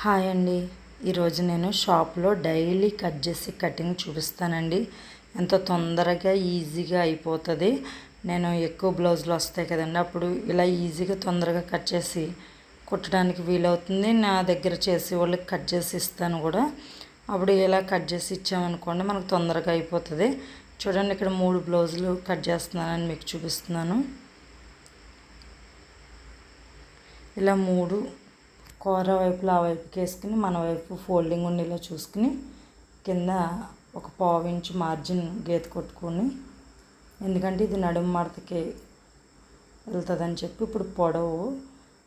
Hi అండి. ఈరోజు నేను షాప్లో డైలీ కట్ చేసి కటింగ్ చూపిస్తానండి. ఎంతో తొందరగా ఈజీగా అయిపోతుంది. నేను ఎక్కువ బ్లౌజులు వస్తాయి కదండి. అప్పుడు ఇలా ఈజీగా తొందరగా కట్ చేసి కుట్టడానికి వీలవుతుంది. నా దగ్గర చేసే వాళ్ళకి కట్ చేసి ఇస్తాను కూడా. అప్పుడు ఇలా కట్ చేసి ఇచ్చామనుకోండి మనకు తొందరగా అయిపోతుంది. చూడండి ఇక్కడ మూడు బ్లౌజులు కట్ చేస్తున్నానని మీకు చూపిస్తున్నాను. ఇలా మూడు కూర వైపులో ఆ వైపుకి వేసుకుని మన వైపు ఫోల్డింగ్ ఉండేలా చూసుకుని కింద ఒక పావు ఇంచు మార్జిన్ గీత కొట్టుకొని ఎందుకంటే ఇది నడుము మడతకి వెళ్తుందని చెప్పి ఇప్పుడు పొడవు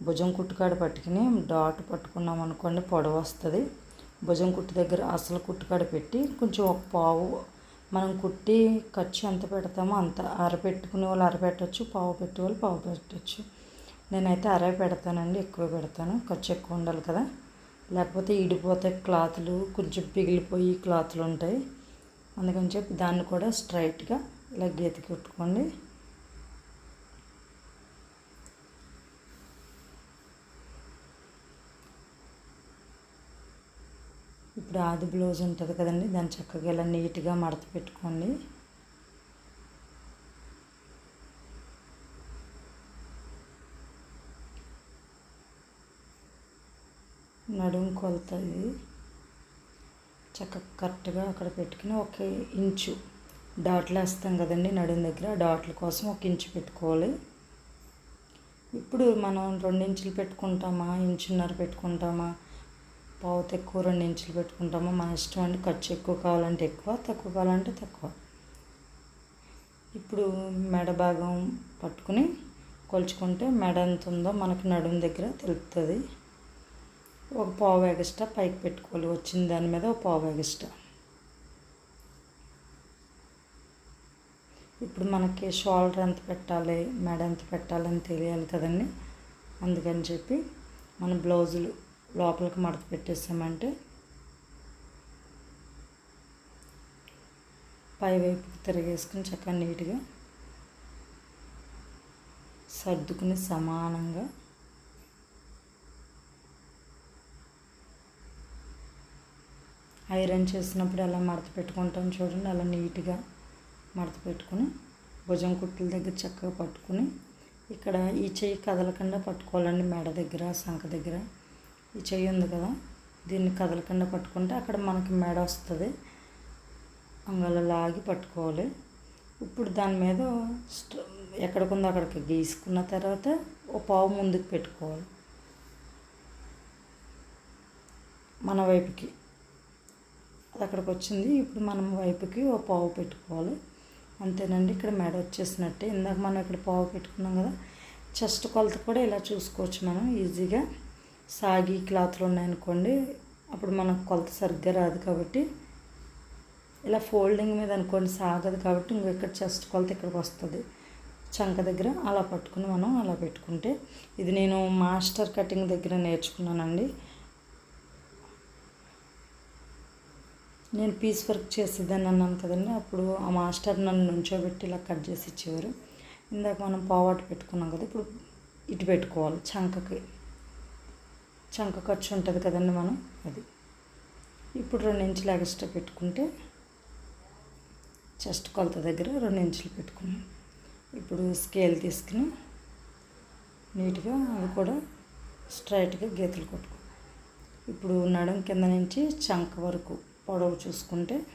భుజం కుట్టుకాడ పట్టుకుని డాట్ పట్టుకున్నాం అనుకోండి పొడవు వస్తుంది. భుజం కుట్టు దగ్గర అసలు కుట్టుకాడ పెట్టి కొంచెం ఒక పావు మనం కుట్టి ఖర్చు ఎంత పెడతామో అంత అరపెట్టుకునే వాళ్ళు అరపెట్టచ్చు పావు పెట్టే వాళ్ళు పావు పెట్టచ్చు. నేనైతే అరే పెడతానండి ఎక్కువ పెడతాను. ఖర్చు ఎక్కువ ఉండాలి కదా. లేకపోతే ఇడిపోతే క్లాతులు కొంచెం పిగిలిపోయి క్లాతులు ఉంటాయి. అందుకని చెప్పి దాన్ని కూడా స్ట్రైట్గా ఇలా గీత కుట్టుకోండి. ఇప్పుడు ఆది బ్లౌజ్ ఉంటుంది కదండి దాన్ని చక్కగా ఇలా నీట్గా మడత పెట్టుకోండి. నడుము కొలత ఇది చక్కగా కరెక్ట్గా అక్కడ పెట్టుకుని ఒక ఇంచు డాట్లు వేస్తాం కదండి నడుము దగ్గర డాట్ల కోసం ఒక ఇంచు పెట్టుకోవాలి. ఇప్పుడు మనం రెండు ఇంచులు పెట్టుకుంటామా ఇంచున్నర పెట్టుకుంటామా పావు తక్కువ రెండు ఇంచులు పెట్టుకుంటామా మన ఇష్టం అండి ఖర్చు ఎక్కువ కావాలంటే ఎక్కువ తక్కువ కావాలంటే తక్కువ. ఇప్పుడు మెడ భాగం పట్టుకుని కొలుచుకుంటే మెడ ఎంత ఉందో మనకి నడుము దగ్గర తెలుపుతుంది ఒక పావు ఎగస్ట్రా పైకి పెట్టుకోవాలి. వచ్చిన దాని మీద ఒక పావు ఎగస్ట్రా ఇప్పుడు మనకి షోల్డర్ ఎంత పెట్టాలి మెడ ఎంత పెట్టాలని తెలియాలి కదండి. అందుకని చెప్పి మన బ్లౌజులు లోపలికి మడత పెట్టేసామంటే పైవైపుకి తిరిగేసుకుని చక్కగా నీట్గా సర్దుకుని సమానంగా ఐరన్ చేసినప్పుడు ఎలా మడత పెట్టుకుంటాం చూడండి అలా నీట్గా మడత పెట్టుకుని భుజం కుట్టుల దగ్గర చక్కగా పట్టుకుని ఇక్కడ ఈ చెయ్యి కదలకుండా పట్టుకోవాలండి మెడ దగ్గర సంఖ దగ్గర. ఈ చెయ్యి ఉంది కదా దీన్ని కదలకుండా పట్టుకుంటే అక్కడ మనకి మెడ వస్తుంది. అంగళ లాగి పట్టుకోవాలి. ఇప్పుడు దాని మీద ఎక్కడికుందో అక్కడికి గీసుకున్న తర్వాత ఓ పావు ముందుకు పెట్టుకోవాలి. మన వైపుకి. అది అక్కడికి వచ్చింది. ఇప్పుడు మనం వైపుకి ఓ పావు పెట్టుకోవాలి. అంతేనండి ఇక్కడ మెడ వచ్చేసినట్టే. ఇందాక మనం ఇక్కడ పావు పెట్టుకున్నాం కదా చెస్ట్ కొలత కూడా ఇలా చూసుకోవచ్చు మనం. ఈజీగా సాగి క్లాత్లు ఉన్నాయనుకోండి అప్పుడు మనకు కొలత సరిగ్గా రాదు కాబట్టి. ఇలా ఫోల్డింగ్ మీద అనుకోండి సాగదు కాబట్టి ఇంకో ఇక్కడ చెస్ట్ కొలత ఇక్కడికి వస్తుంది. చంక దగ్గర అలా పట్టుకుని మనం అలా పెట్టుకుంటే. ఇది నేను మాస్టర్ కటింగ్ దగ్గర నేర్చుకున్నానండి. నేను పీస్ వర్క్ చేసేదాన్ని అన్నాను కదండి. అప్పుడు ఆ మాస్టర్ నన్ను నుంచోబెట్టి ఇలా కట్ చేసి ఇచ్చేవారు. ఇందాక మనం పావాటు పెట్టుకున్నాం కదా ఇప్పుడు ఇటు పెట్టుకోవాలి చంకకి. చంక ఖర్చు ఉంటుంది కదండి మనం అది. ఇప్పుడు రెండు ఇంచులు ఎక్స్ట్రా పెట్టుకుంటే చెస్ట్ కొలత దగ్గర రెండు ఇంచులు పెట్టుకున్నాం. ఇప్పుడు స్కేల్ తీసుకుని నీట్గా అవి కూడా స్ట్రైట్గా గీతలు కొట్టుకో ఇప్పుడు నడుం కింద నుంచి చంక వరకు పొడవు చూసుకుంటే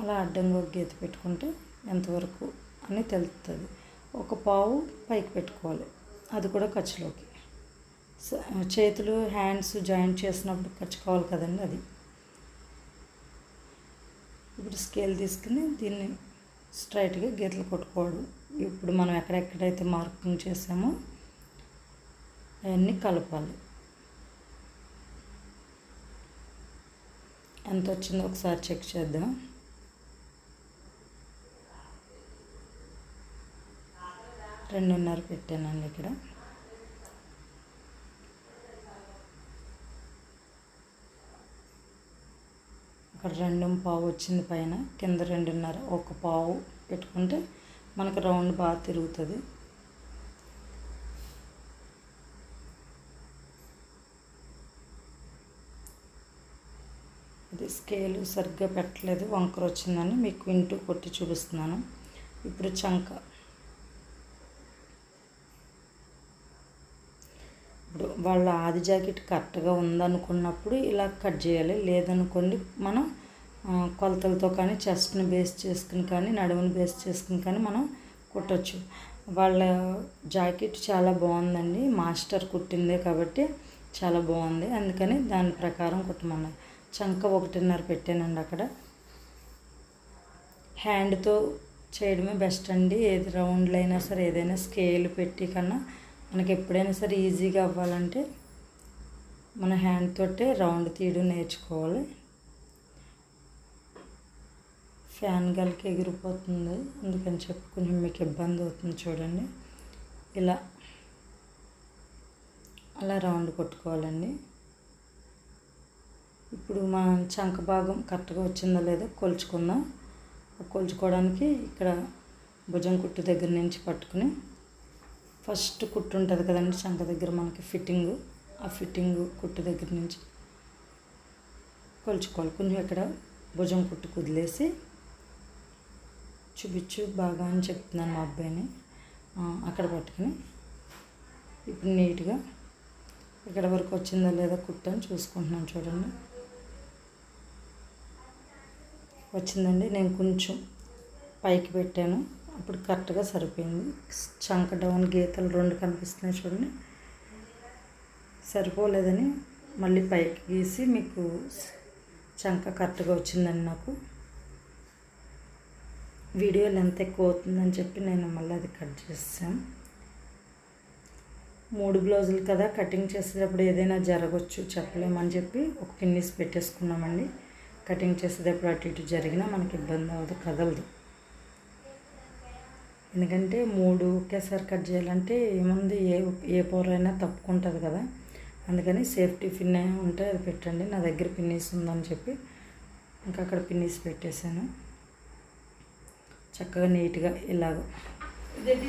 అలా అడ్డంగా ఒక గీత పెట్టుకుంటే ఎంతవరకు అని తెలుస్తుంది ఒక పావు పైకి పెట్టుకోవాలి. అది కూడా ఖర్చులోకి. చేతులు హ్యాండ్స్ జాయింట్ చేసినప్పుడు ఖర్చు కావాలి కదండి అది. ఇప్పుడు స్కేల్ తీసుకుని దీన్ని స్ట్రైట్గా గీతలు కొట్టుకోవడం. ఇప్పుడు మనం ఎక్కడెక్కడైతే మార్కింగ్ చేసామో అవన్నీ కలపాలి. ఎంత వచ్చిందో ఒకసారి చెక్ చేద్దాం. రెండున్నర పెట్టానండి ఇక్కడ. అక్కడ రెండు పావు వచ్చింది పైన కింద రెండున్నర ఒక పావు పెట్టుకుంటే మనకు రౌండ్ బాగా తిరుగుతుంది. స్కేలు సరిగ్గా పెట్టలేదు వంకర వచ్చిందని మీకు ఇంటూ కొట్టి చూపిస్తున్నాను. ఇప్పుడు చంక. ఇప్పుడు వాళ్ళ ఆది జాకెట్ కరెక్ట్గా ఉందనుకున్నప్పుడు ఇలా కట్ చేయాలి. లేదనుకోండి మనం కొలతలతో కానీ చెస్ట్ని బేస్ చేసుకుని కానీ నడుముని బేస్ చేసుకుని కానీ మనం కుట్టచ్చు. వాళ్ళ జాకెట్ చాలా బాగుందండి. మాస్టర్ కుట్టిందే కాబట్టి చాలా బాగుంది. అందుకని దాని ప్రకారం కుట్టమన్నారు. చంక ఒకటిన్నర పెట్టానండి అక్కడ. హ్యాండ్తో చేయడమే బెస్ట్ అండి. ఏది రౌండ్లు అయినా సరే ఏదైనా స్కేల్ పెట్టి కన్నా మనకి ఎప్పుడైనా సరే ఈజీగా అవ్వాలంటే మన హ్యాండ్ తోటే రౌండ్ తీయడం నేర్చుకోవాలి. ఫ్యాన్ గల్కి ఎగిరిపోతుంది. అందుకని చెప్పి కొంచెం మీకు ఇబ్బంది అవుతుంది చూడండి. ఇలా అలా రౌండ్ కొట్టుకోవాలండి. ఇప్పుడు మన చంక భాగం కరెక్ట్గా వచ్చిందో లేదో కొలుచుకుందాం. కొలుచుకోవడానికి ఇక్కడ భుజం కుట్టు దగ్గర నుంచి పట్టుకుని ఫస్ట్ కుట్టు ఉంటుంది కదండి చంక దగ్గర మనకి ఫిట్టింగ్. ఆ ఫిట్టింగ్ కుట్టు దగ్గర నుంచి కొలుచుకోవాలి. కొంచెం ఇక్కడ భుజం కుట్టు కుదిలేసి చూపించు బాగా అని చెప్తున్నాను మా అబ్బాయిని. అక్కడ పట్టుకుని ఇప్పుడు నీట్గా ఇక్కడ వరకు వచ్చిందా లేదా కుట్టని చూసుకుంటున్నాను చూడండి. వచ్చిందండి. నేను కొంచెం పైకి పెట్టాను. అప్పుడు కరెక్ట్గా సరిపోయింది. చంక డౌన్ గీతలు రెండు కనిపిస్తున్నాయి చూడండి. సరిపోలేదని మళ్ళీ పైకి గీసి మీకు చంక కరెక్ట్గా వచ్చిందండి నాకు వీడియో లెంత్ ఎక్కువ అవుతుందని చెప్పి నేను మళ్ళీ అది కట్ చేసాను మూడు బ్లౌజులు కదా కటింగ్ చేసేటప్పుడు ఏదైనా జరగవచ్చు చెప్పలేమని చెప్పి ఒక పిన్నిస్ పెట్టేసుకున్నామండి. కటింగ్ చేసేటప్పుడు అటు ఇటు జరిగినా మనకి ఇబ్బంది అవ్వదు కదలదు. ఎందుకంటే మూడు ఒకేసారి కట్ చేయాలంటే ఏముంది? ఏ ఏ పొరైనా తప్పుకుంటుంది కదా. అందుకని సేఫ్టీ పిన్ ఉంటే అది పెట్టండి. నా దగ్గర పిన్నీస్ ఉందని చెప్పి ఇంకా అక్కడ పిన్నీస్ పెట్టేశాను. చక్కగా నీట్గా ఇలాగ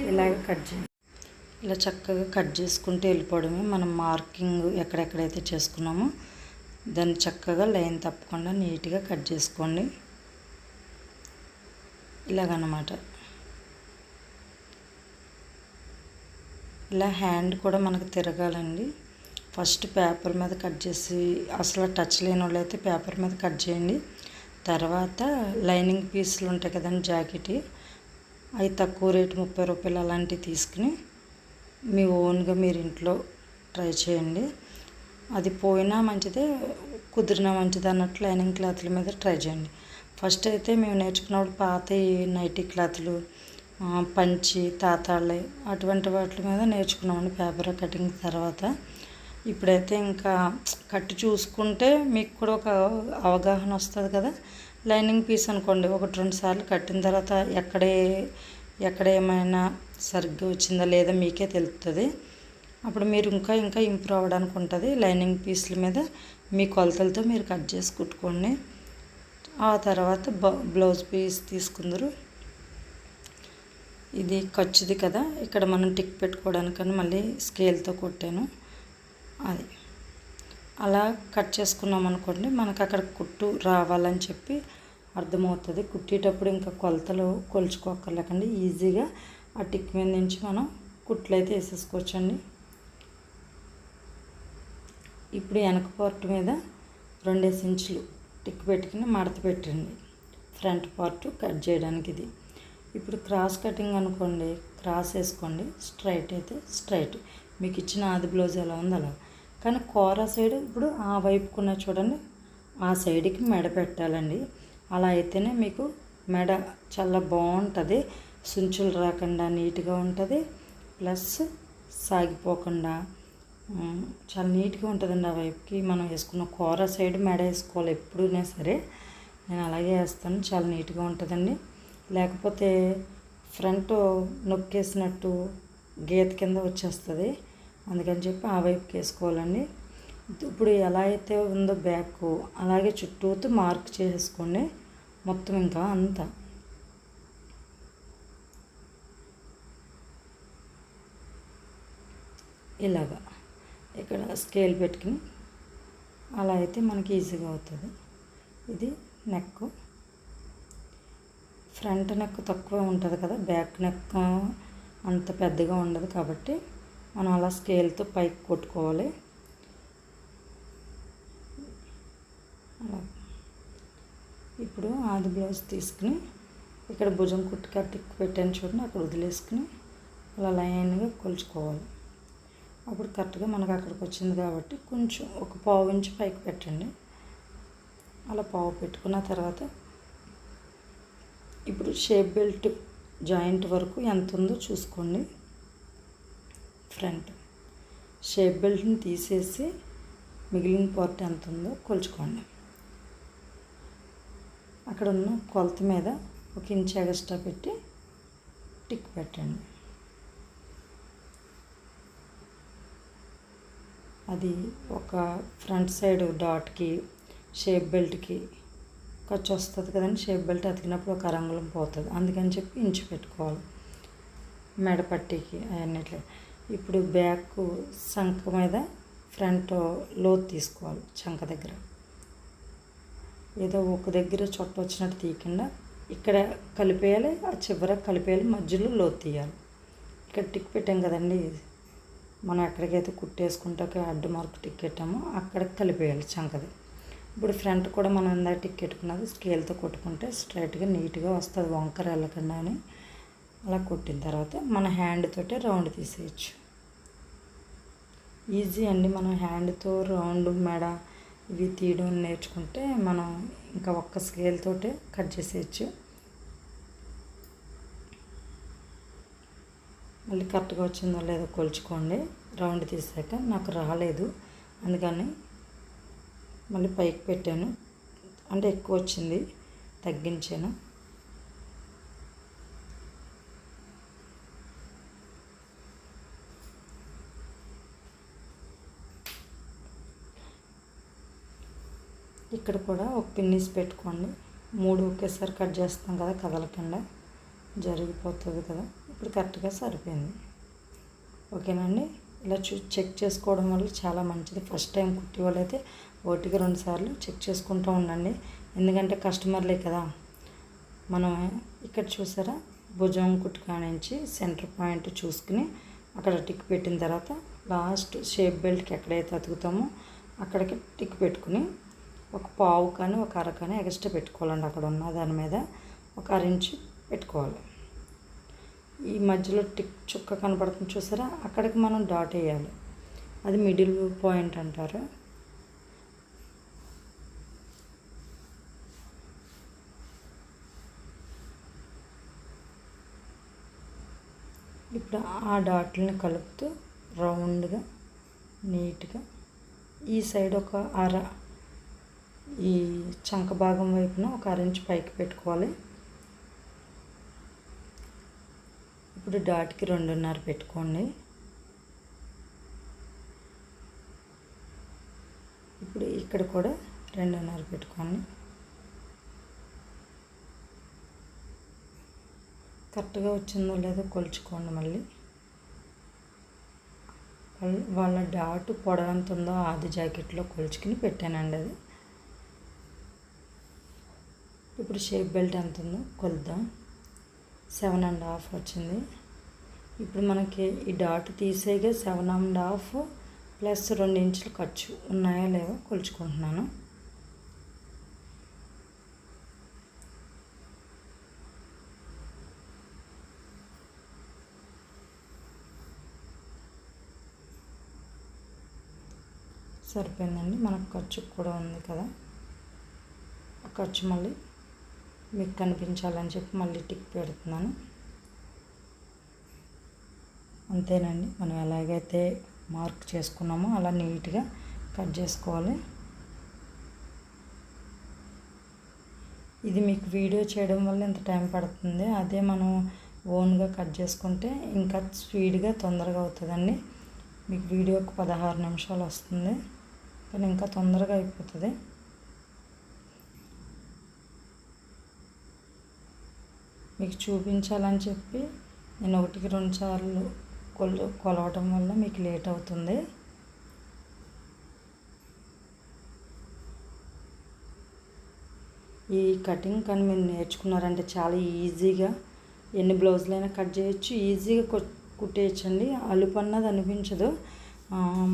ఇలాగ కట్ చేయండి. ఇలా చక్కగా కట్ చేసుకుంటూ వెళ్ళిపోవడమే మనం మార్కింగ్ ఎక్కడెక్కడైతే చేసుకున్నామో దాన్ని చక్కగా లైన్ తప్పకుండా నీట్గా కట్ చేసుకోండి. ఇలాగనమాట. ఇలా హ్యాండ్ కూడా మనకు తిరగాలండి. ఫస్ట్ పేపర్ మీద కట్ చేసి అసలు టచ్ లేని వాళ్ళు అయితే పేపర్ మీద కట్ చేయండి. తర్వాత లైనింగ్ పీసులు ఉంటాయి కదండి జాకెట్ అవి తక్కువ రేటు ముప్పై రూపాయలు అలాంటివి తీసుకుని మీ ఓన్గా మీరు ఇంట్లో ట్రై చేయండి. అది పోయినా మంచిదే కుదిరినా మంచిది అన్నట్టు లైనింగ్ క్లాత్ల మీద ట్రై చేయండి. ఫస్ట్ అయితే మేము నేర్చుకున్నప్పుడు పాత నైటీ క్లాత్లు పంచి తాతాళ్ళే అటువంటి వాటి మీద నేర్చుకున్నామండి పేపర్ కటింగ్ తర్వాత. ఇప్పుడైతే ఇంకా కట్టి చూసుకుంటే మీకు కూడా ఒక అవగాహన వస్తుంది కదా. లైనింగ్ పీస్ అనుకోండి ఒకటి రెండు సార్లు కట్టిన తర్వాత ఎక్కడే ఎక్కడ ఏమైనా సరిగ్గా వచ్చిందా లేదా మీకే తెలుస్తుంది అప్పుడు మీరు ఇంకా ఇంకా ఇంప్రూవ్ అవ్వడానికి ఉంటుంది లైనింగ్ పీస్ల మీద మీ కొలతలతో మీరు కట్ చేసి కుట్టుకోండి. ఆ తర్వాత బ్లౌజ్ పీస్ తీసుకుందరు. ఇది ఖర్చుది కదా. ఇక్కడ మనం టిక్ పెట్టుకోవడానికని మళ్ళీ స్కేల్తో కొట్టాను. అది. అలా కట్ చేసుకున్నాం అనుకోండి మనకు అక్కడ కుట్టు రావాలని చెప్పి అర్థమవుతుంది. కుట్టేటప్పుడు ఇంకా కొలతలు కొలుచుకోక్కర్లేకండి. ఈజీగా ఆ టిక్ మీద నుంచి మనం కుట్లు అయితే వేసేసుకోవచ్చండి. ఇప్పుడు వెనక పార్ట్ మీద రెండేసి ఇంచులు టిక్ పెట్టుకుని మడత పెట్టండి. ఫ్రంట్ పార్ట్ కట్ చేయడానికి ఇది. ఇప్పుడు క్రాస్ కటింగ్ అనుకోండి క్రాస్ వేసుకోండి. స్ట్రైట్ అయితే స్ట్రైట్ మీకు ఇచ్చిన ఆది బ్లౌజ్ ఎలా ఉంది అలా. కానీ కోర సైడ్ ఇప్పుడు ఆ వైపుకున్న చూడండి ఆ సైడ్కి మెడ పెట్టాలండి. అలా అయితేనే మీకు మెడ చాలా బాగుంటుంది. సుంచులు రాకుండా నీట్గా ఉంటుంది. ప్లస్ సాగిపోకుండా చాలా నీట్గా ఉంటుందండి ఆ వైపుకి. మనం వేసుకున్న కూర సైడ్ మెడ వేసుకోవాలి ఎప్పుడైనా సరే. నేను అలాగే వేస్తాను. చాలా నీట్గా ఉంటుందండి. లేకపోతే ఫ్రంట్ నొక్కేసినట్టు గీత కింద వచ్చేస్తుంది. అందుకని చెప్పి ఆ వైపుకి వేసుకోవాలండి. ఇప్పుడు ఎలా అయితే ఉందో బ్యాక్ అలాగే చుట్టూతో మార్క్ చేసుకోండి. మొత్తం ఇంకా అంతా. ఇలాగా. ఇక్కడ స్కేల్ పెట్టుకుని అలా అయితే మనకి ఈజీగా అవుతుంది. ఇది నెక్ ఫ్రంట్ నెక్ తక్కువ ఉంటుంది కదా బ్యాక్ నెక్ అంత పెద్దగా ఉండదు కాబట్టి మనం అలా స్కేల్తో పైకి కొట్టుకోవాలి. అలా. ఇప్పుడు ఆది బ్లౌజ్ తీసుకుని ఇక్కడ భుజం కుట్టు కట్టి పెట్టాను చూడండి అక్కడ వదిలేసుకుని అలా లైన్గా కొలుచుకోవాలి. అప్పుడు కరెక్ట్గా మనకు అక్కడికి వచ్చింది కాబట్టి కొంచెం ఒక పావు ఇంచు పైకి పెట్టండి. అలా పావు పెట్టుకున్న తర్వాత ఇప్పుడు షేప్ బెల్ట్ జాయింట్ వరకు ఎంత ఉందో చూసుకోండి. ఫ్రంట్ షేప్ బెల్ట్ని తీసేసి మిగిలిన పార్ట్ ఎంత ఉందో కొలుచుకోండి. అక్కడ ఉన్న కొలత మీద ఒక ఇంచ్ ఎగస్ట్రా పెట్టి టిక్ పెట్టండి. అది ఒక ఫ్రంట్ సైడ్ డాట్కి షేప్ బెల్ట్కి ఖర్చు వస్తుంది కదండి. షేప్ బెల్ట్ అతికినప్పుడు ఒక రంగులం పోతుంది. అందుకని చెప్పి ఇంచు పెట్టుకోవాలి. మెడపట్టికి అవన్నిట్లో ఇప్పుడు బ్యాక్ సంక మీద ఫ్రంట్ లోతు తీసుకోవాలి చంక దగ్గర. ఏదో ఒక దగ్గర చొట్ట వచ్చినట్టు తీయకుండా ఇక్కడ కలిపేయాలి ఆ చివర కలిపేయాలి మధ్యలో లోతు తీయాలి. ఇక్కడ టిక్ పెట్టాం కదండి. మనం ఎక్కడికైతే కుట్టేసుకుంటాక అడ్డు మార్క్ టిక్ అక్కడికి కలిపేయాలి చంకది. ఇప్పుడు ఫ్రంట్ కూడా మనం ఇందాక టిక్కెట్టుకున్నది స్కేల్తో కొట్టుకుంటే స్ట్రైట్గా నీట్గా వస్తుంది వంకర వెళ్ళకుండా అని. అలా కొట్టిన తర్వాత మన హ్యాండ్ తోటే రౌండ్ తీసేయచ్చు. ఈజీ అండి మనం హ్యాండ్తో రౌండ్ మెడ ఇవి తీయడం నేర్చుకుంటే మనం ఇంకా ఒక్క స్కేల్ తోటే కట్ చేసేయచ్చు. మళ్ళీ కరెక్ట్గా వచ్చిందో లేదో కొలుచుకోండి. రౌండ్ తీసాక నాకు రాలేదు. అందుకని మళ్ళీ పైకి పెట్టాను. అంటే ఎక్కువ వచ్చింది తగ్గించాను. ఇక్కడ కూడా ఒక పిన్నిస్ పెట్టుకోండి. మూడు ఒకేసారి కట్ చేస్తాం కదా కదలకుండా జరిగిపోతుంది కదా. ఇప్పుడు కరెక్ట్గా సరిపోయింది. ఓకేనండి? ఇలా చూ చెక్ చేసుకోవడం వల్ల చాలా మంచిది. ఫస్ట్ టైం కుట్టి వాళ్ళైతే ఒకటికి రెండు సార్లు చెక్ చేసుకుంటూ ఉండండి. ఎందుకంటే కస్టమర్లే కదా. మనం ఇక్కడ చూసారా? భుజం కుట్టుకా నుంచి సెంటర్ పాయింట్ చూసుకుని అక్కడ టిక్ పెట్టిన తర్వాత లాస్ట్ షేప్ బెల్ట్కి ఎక్కడైతే అతుకుతామో అక్కడికి టిక్ పెట్టుకుని ఒక పావు కానీ ఒక అర కానీ ఎక్స్ట్రా పెట్టుకోవాలండి అక్కడ ఉన్న దాని మీద. ఒక అర ఇంచు పెట్టుకోవాలి. ఈ మధ్యలో టిక్ చుక్క కనపడుతుంది చూసారా? అక్కడికి మనం డాట్ వేయాలి. అది మిడిల్ పాయింట్ అంటారు. ఇప్పుడు ఆ డాట్లని కలుపుతూ రౌండ్గా నీట్గా ఈ సైడ్ ఒక అర ఈ చంక భాగం వైపున ఒక అర ఇంచ్ పైకి పెట్టుకోవాలి. ఇప్పుడు డాట్కి రెండున్నర పెట్టుకోండి. ఇప్పుడు ఇక్కడ కూడా రెండున్నర పెట్టుకోండి. కరెక్ట్గా వచ్చిందో లేదో కొలుచుకోండి మళ్ళీ. వాళ్ళ- వాళ్ళ డాట్ పొడవెంత ఉందో ఆది జాకెట్లో కొలుచుకుని పెట్టానండి అది. ఇప్పుడు షేప్ బెల్ట్ ఎంత ఉందో కొలుద్దాం. సెవెన్ అండ్ హాఫ్ వచ్చింది. ఇప్పుడు మనకి ఈ డాట్ తీసేగా సెవెన్ అండ్ హాఫ్ ప్లస్ రెండు ఇంచులు ఖర్చు ఉన్నాయా లేవో కొలుచుకుంటున్నాను. సరిపోయిందండి. మనకు ఖర్చు కూడా ఉంది కదా. ఆ ఖర్చు మళ్ళీ మీకు కనిపించాలని చెప్పి మళ్ళీ టిక్ పెడుతున్నాను. అంతేనండి మనం ఎలాగైతే మార్క్ చేసుకున్నామో అలా నీట్గా కట్ చేసుకోవాలి. ఇది మీకు వీడియో చేయడం వల్ల ఇంత టైం పడుతుంది. అదే మనం ఓన్గా కట్ చేసుకుంటే ఇంకా స్పీడ్గా తొందరగా అవుతుందండి. మీకు వీడియోకి పదహారు నిమిషాలు వస్తుంది. కానీ ఇంకా తొందరగా అయిపోతుంది. మీకు చూపించాలని చెప్పి నేను ఒకటికి రెండు సార్లు కొలు కొలవటం వల్ల మీకు లేట్ అవుతుంది. ఈ కటింగ్ కానీ మీరు నేర్చుకున్నారంటే చాలా ఈజీగా ఎన్ని బ్లౌజులైనా కట్ చేయొచ్చు. ఈజీగా కుట్టేయచ్చండి. అలుపు అన్నది అనిపించదు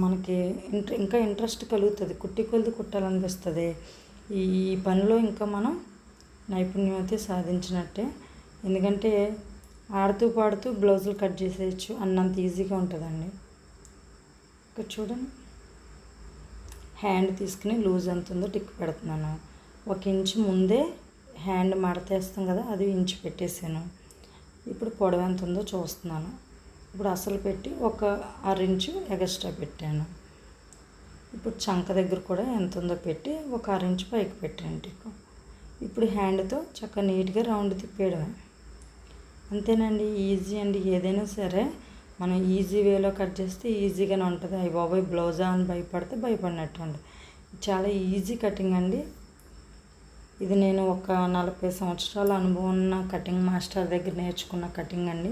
మనకి ఇంట్ర ఇంకా ఇంట్రెస్ట్ కలుగుతుంది. కుట్టి కొలిది కుట్టాలనిపిస్తుంది. ఈ పనిలో ఇంకా మనం నైపుణ్యం అయితే సాధించినట్టే. ఎందుకంటే ఆడుతూ పాడుతూ బ్లౌజులు కట్ చేసేయచ్చు అన్నంత ఈజీగా ఉంటుందండి. ఇక్కడ చూడండి. హ్యాండ్ తీసుకుని లూజ్ ఎంత ఉందో టిక్ పెడుతున్నాను. ఒక ఇంచు ముందే హ్యాండ్ మడతేస్తాం కదా అది ఇంచు పెట్టేసాను. ఇప్పుడు పొడవు ఎంత ఉందో చూస్తున్నాను. ఇప్పుడు అసలు పెట్టి ఒక అర ఇంచు ఎగస్ట్రా పెట్టాను. ఇప్పుడు చంక దగ్గర కూడా ఎంత ఉందో పెట్టి ఒక అర ఇంచు పైకి పెట్టాను టిక్. ఇప్పుడు హ్యాండ్తో చక్కగా నీట్గా రౌండ్ తిప్పేయడమే. అంతేనండి ఈజీ అండి. ఏదైనా సరే మనం ఈజీ వేలో కట్ చేస్తే ఈజీగానే ఉంటుంది. అయ్యి బాబోయ్ బ్లౌజా అని భయపడితే భయపడినట్టు అండి చాలా ఈజీ కటింగ్ అండి. ఇది నేను ఒక నలభై సంవత్సరాల అనుభవం ఉన్న కటింగ్ మాస్టర్ దగ్గర నేర్చుకున్న కటింగ్ అండి.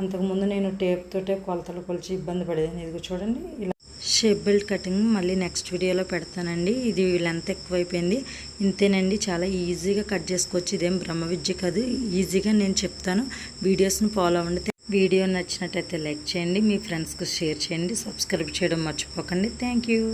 అంతకుముందు నేను టేప్ తోటే కొలతలు కొలిచి ఇబ్బంది పడేదాన్ని. ఇదిగో చూడండి ఇలా షేప్ బెల్ట్ కటింగ్ మళ్ళీ నెక్స్ట్ వీడియోలో పెడతానండి. ఇది లెంత్ ఎక్కువైపోయింది. ఇంతేనండి చాలా ఈజీగా కట్ చేసుకోవచ్చు. ఇదేం బ్రహ్మ విద్య కాదు. ఈజీగా నేను చెప్తాను. వీడియోస్ని ఫాలో అవ్వండి. వీడియో నచ్చినట్టయితే లైక్ చేయండి. మీ ఫ్రెండ్స్కి షేర్ చేయండి. సబ్స్క్రైబ్ చేయడం మర్చిపోకండి. Thank you.